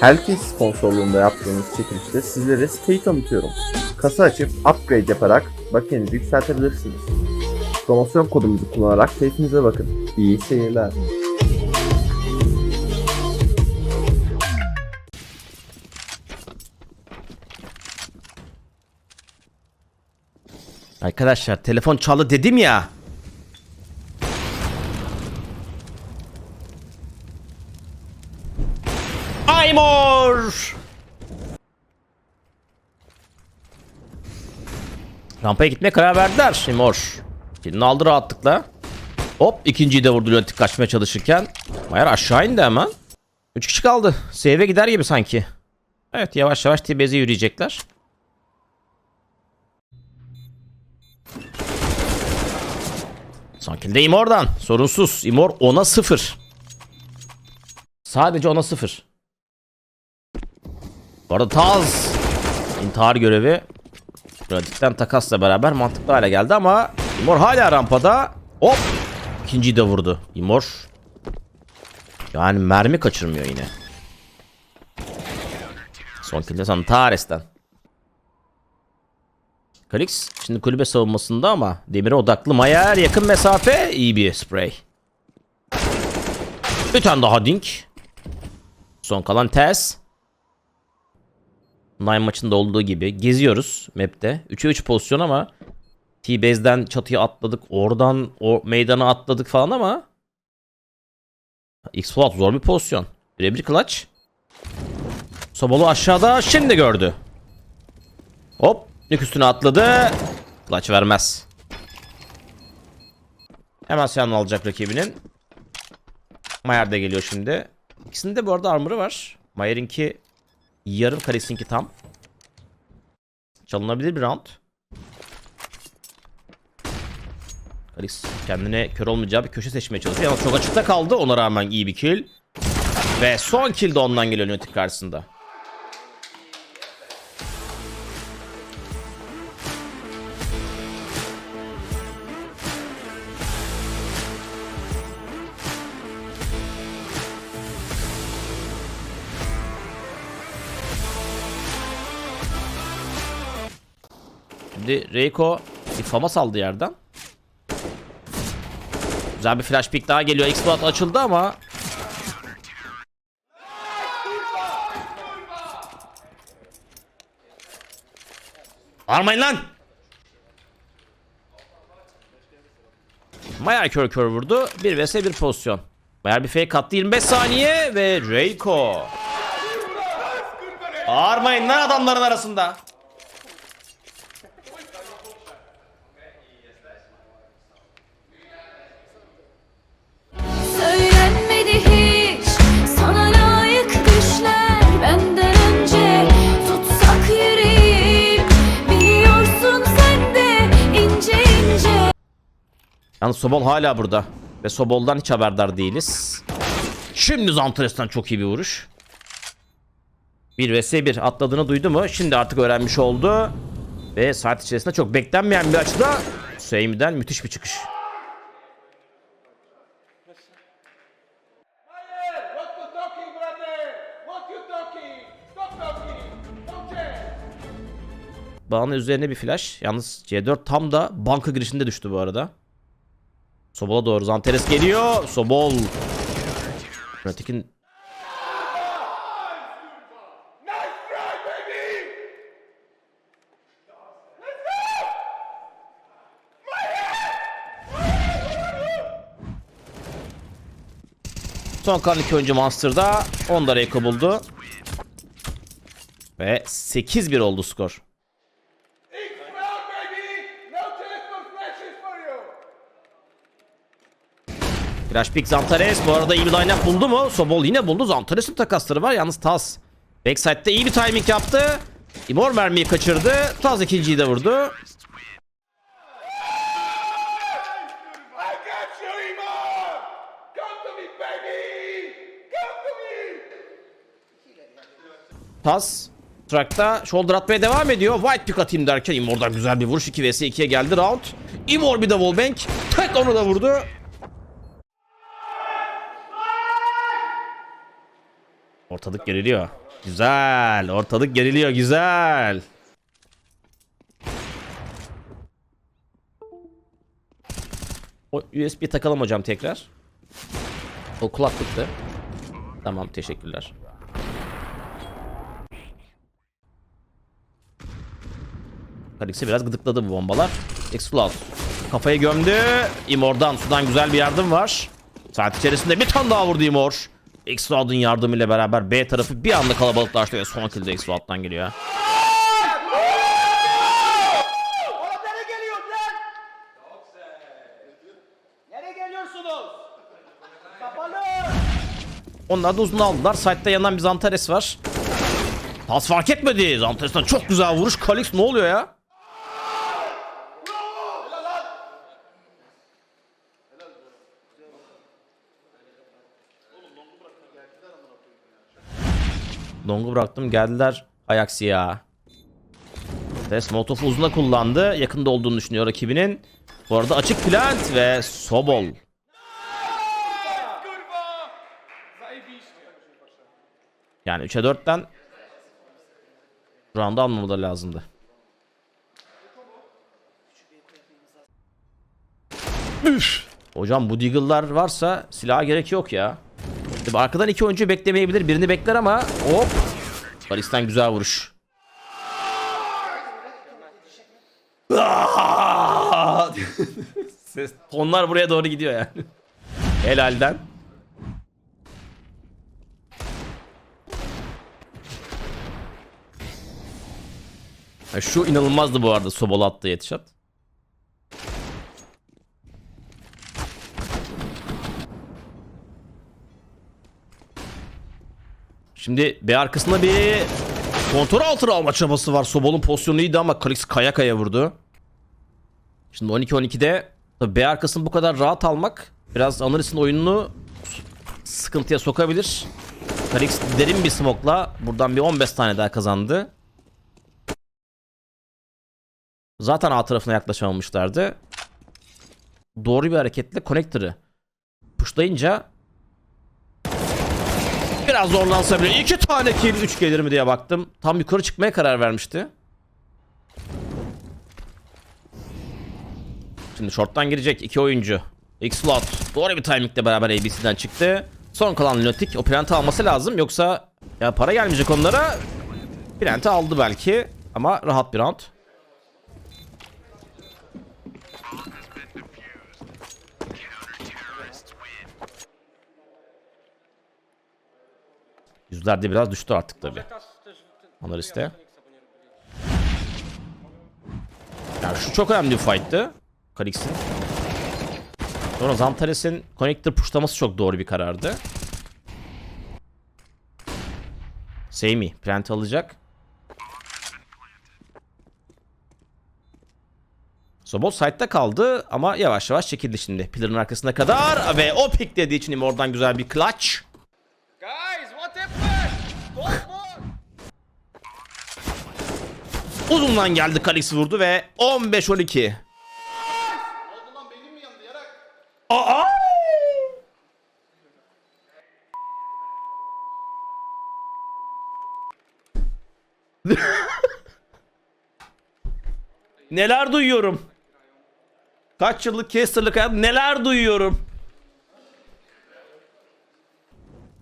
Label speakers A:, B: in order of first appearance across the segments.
A: Helkin sponsorluğunda yaptığımız çekilişte sizlere siteyi tanıtıyorum. Kasa açıp upgrade yaparak bakiyenizi yükseltebilirsiniz. Promosyon kodumuzu kullanarak keyfinize bakın. İyi seyirler.
B: Arkadaşlar telefon çaldı dedim ya. Aymor. Rampaya gitmeye karar verdiler Aymor. Kilini aldı rahatlıkla. Hop ikinciyi de vurdu Lunatic kaçmaya çalışırken. Mayer aşağı indi hemen. 3 kişi kaldı. Save'e gider gibi sanki. Evet yavaş yavaş T-Base'e yürüyecekler. Son kill de Imor'dan. Sorunsuz. Imor 10'a 0. Sadece 10'a 0. Bu arada Taz intihar görevi Radik'ten takasla beraber mantıklı hale geldi ama Imor hala rampada. Hop! İkinciyi de vurdu. Imor yani mermi kaçırmıyor yine. Son kill de Santares'ten. Kalix şimdi kulübe savunmasında ama demire odaklı Mayer yakın mesafe iyi bir spray. Bir tane daha dink. Son kalan Tess. Nine maçında olduğu gibi geziyoruz map'te. 3'e 3 pozisyon ama T-Base'den çatıya atladık. Oradan o meydana atladık falan ama X-Float zor bir pozisyon. Birebir clutch. Sobolu aşağıda şimdi gördü. Hop. Nick üstüne atladı. Clutch vermez. Hemen silahını alacak rakibinin. Mayer de geliyor şimdi. İkisinin de bu arada armor'ı var. Mayer'inki yarım Kalex'inki tam. Çalınabilir bir round. Kalex kendine kör olmayacağı bir köşe seçmeye çalışıyor ama çok açıkta kaldı. Ona rağmen iyi bir kill. Ve son kill de ondan geliyor Lunatic karşısında. Şimdi Reiko bir fama saldı yerden. Güzel bir flash pick daha geliyor. Exploit açıldı ama Armayın lan! Mayer kör kör vurdu. 1 vs 1 pozisyon. Mayer bir fake attı 25 saniye ve Reiko. Ağırmayın lan adamların arasında. Yalnız Sobol hala burada. Ve Sobol'dan hiç haberdar değiliz. Şimdi Zantres'ten çok iyi bir vuruş. 1 vs 1 atladığını duydu mu? Şimdi artık öğrenmiş oldu. Ve saat içerisinde çok beklenmeyen bir açıda Seymi'den müthiş bir çıkış. Bağının üzerine bir flash. Yalnız C4 tam da banka girişinde düştü bu arada. Sobol'a doğru Zanteres geliyor. Sobol. Pratik'in. Son kalan iki oyuncu Monster'da. 10 da buldu. Ve 8-1 oldu skor. Flash pick Zantares. Bu arada iyi bir line buldu mu? Sobol yine buldu. Zantares'in takasları var. Yalnız Taz. Backside'de iyi bir timing yaptı. Imor mermiyi kaçırdı. Taz ikinciyi de vurdu. Taz Track'ta shoulder atmaya devam ediyor. White pick atayım derken Imor'dan güzel bir vuruş. 2 vs 2'ye geldi round. Imor bir de wallbang. Tek onu da vurdu. Ortalık geriliyor. Güzel. Ortalık geriliyor. Güzel. O USB takalım hocam tekrar. O kulaklıktı. Tamam teşekkürler. Kalix'i biraz gıdıkladı bu bombalar. Explode. Kafayı gömdü. Imor'dan sudan güzel bir yardım var. Saat içerisinde bir tane daha vurdu Imor. Explode'un yardımıyla beraber B tarafı bir anda kalabalıklaştı ve son kill de Explode'dan geliyor. Onlar da uzun aldılar. Side'da yanan bir Zantares var. Pas fark etmedi. Zantares'ten çok güzel vuruş. Kalix ne oluyor ya? Long'u bıraktım geldiler Ajax'i ya. Test Molotov uzuna kullandı. Yakında olduğunu düşünüyor rakibinin. Bu arada açık plant ve Sobol. Yani 3'e 4'ten round'u almamaları lazımdı. Üf. Hocam bu Deagle'lar varsa silaha gerek yok ya. Tabii arkadan iki oyuncu beklemeyebilir. Birini bekler ama hop. Kalix'ten güzel vuruş. Ses tonlar buraya doğru gidiyor yani. Helalden. Ha, şu inanılmazdı bu arada Sobol attığı yetişat. Şimdi B arkasında bir kontrol altına alma çabası var. Sobol'un pozisyonu iyiydi ama Kalix kaya kaya vurdu. Şimdi 12-12'de tabii B arkasını bu kadar rahat almak biraz Analis'in oyununu sıkıntıya sokabilir. Kalix derin bir smoke'la buradan bir 15 tane daha kazandı. Zaten A tarafına yaklaşamamışlardı. Doğru bir hareketle connector'ı pushlayınca biraz zorlansa bile iki tane kill 3 gelir mi diye baktım. Tam yukarı çıkmaya karar vermişti. Şimdi short'tan girecek iki oyuncu. X-Slot doğru bir timingle beraber ABC'den çıktı. Son kalan Lunatic o plantı alması lazım. Yoksa ya para gelmeyecek onlara. Plantı aldı belki ama rahat bir round. Yüzlerde biraz düştü artık tabi. Analiste. Yani şu çok önemli bir fight'tı. Kalix'in. Sonra Zantares'in connector pushlaması çok doğru bir karardı. Seymi plant alacak. Sobol side'da kaldı ama yavaş yavaş çekildi şimdi. Pillar'ın arkasına kadar ve o pick dediği için oradan güzel bir clutch. Uzundan geldi Kalix vurdu ve 15-12. Aa! neler duyuyorum? Kaç yıllık casterlık hayat neler duyuyorum?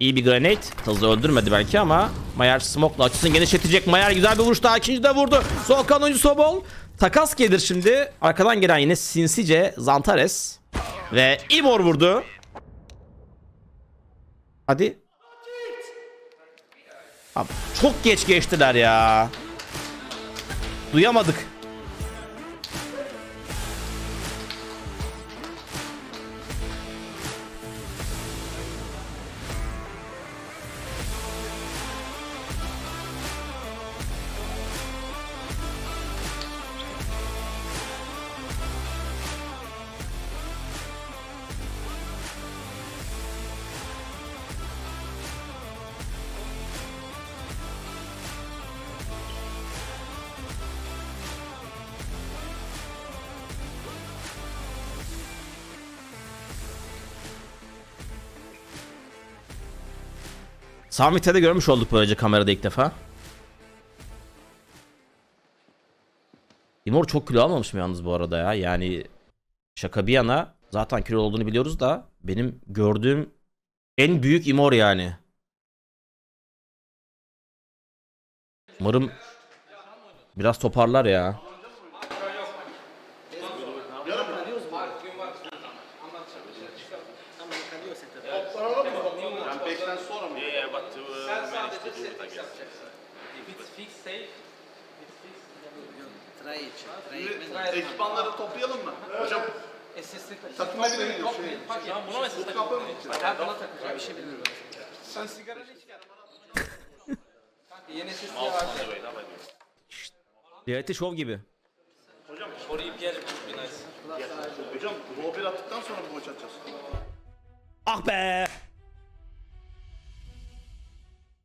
B: İyi bir grenade. Hızlı öldürmedi belki ama Mayer smoke'la açısını genişletecek. Mayer güzel bir vuruş daha ikinci de vurdu. Sol kalan oyuncu Sobol. Takas gelir şimdi. Arkadan gelen yine sinsice Zantares. Ve Imor vurdu. Hadi. Abi çok geç geçtiler ya. Duyamadık. Summit'te de görmüş olduk böylece kamerada ilk defa. Timur çok kilo almamış mı yalnız bu arada ya? Yani şaka bir yana zaten kilo olduğunu biliyoruz da benim gördüğüm en büyük imor yani. Umarım biraz toparlar ya.
C: Ekipmanları toplayalım mı? Hocam takım elbise mi diyorsun? Tamam buna mesaj takım. Ben buna takacağım. Bir şey bilmiyorum. Sen sigara?
D: Yeni SSD var.
B: Reality show gibi.
D: Orayı bir yer bir nice.
C: Hocam Robert attıktan sonra bu maç atacağız.
B: Ah be!